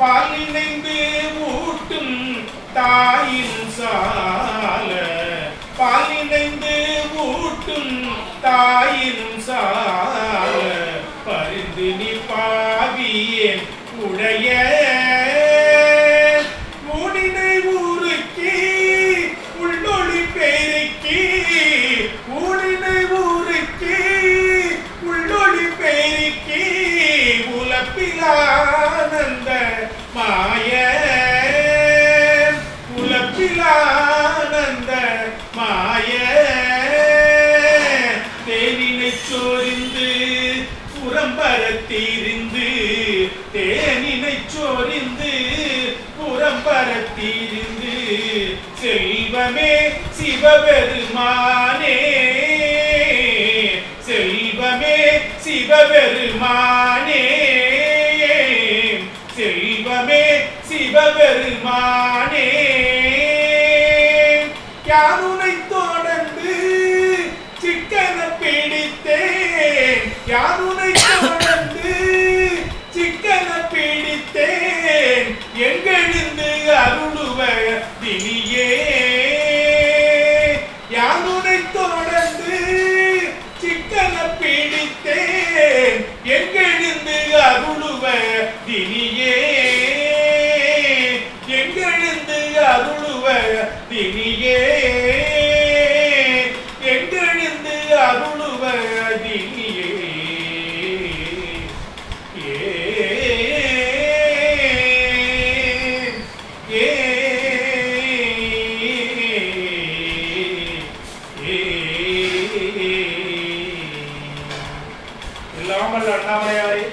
பால் இணைந்து ஊட்டும் தாயின் சால. பால் இணைந்து ஊட்டும் தாயின் சால. பரிந்து நீ பாவியேன் உடைய ஊனினை ஊருக்கி உள்ளொளி பெருக்கி ஊனினை ஊருக்கி உள்ளொளி பெருக்கி உலப்பிலானந்த மாய உலப்பிலானந்த மாய தேனினை சோரிந்து புறம்பரத்தீரிந்து தேனினை சோரிந்து புறம்பரத்தீரிந்து செல்வமே சிவபெருமானே செல்வமே சிவபெருமானே சிவபெருமானே யாருனை தொடர்ந்து சிக்கன பிடித்தேன்? யாருனை தொடர்ந்து சிக்கன பிடித்தேன்? எங்கெழுந்து அருளுவ தினியே? யாருனை தொடர்ந்து சிக்கன பிடித்தேன்? எங்கெழுந்து அருளுவ தினியே? लड़ना आई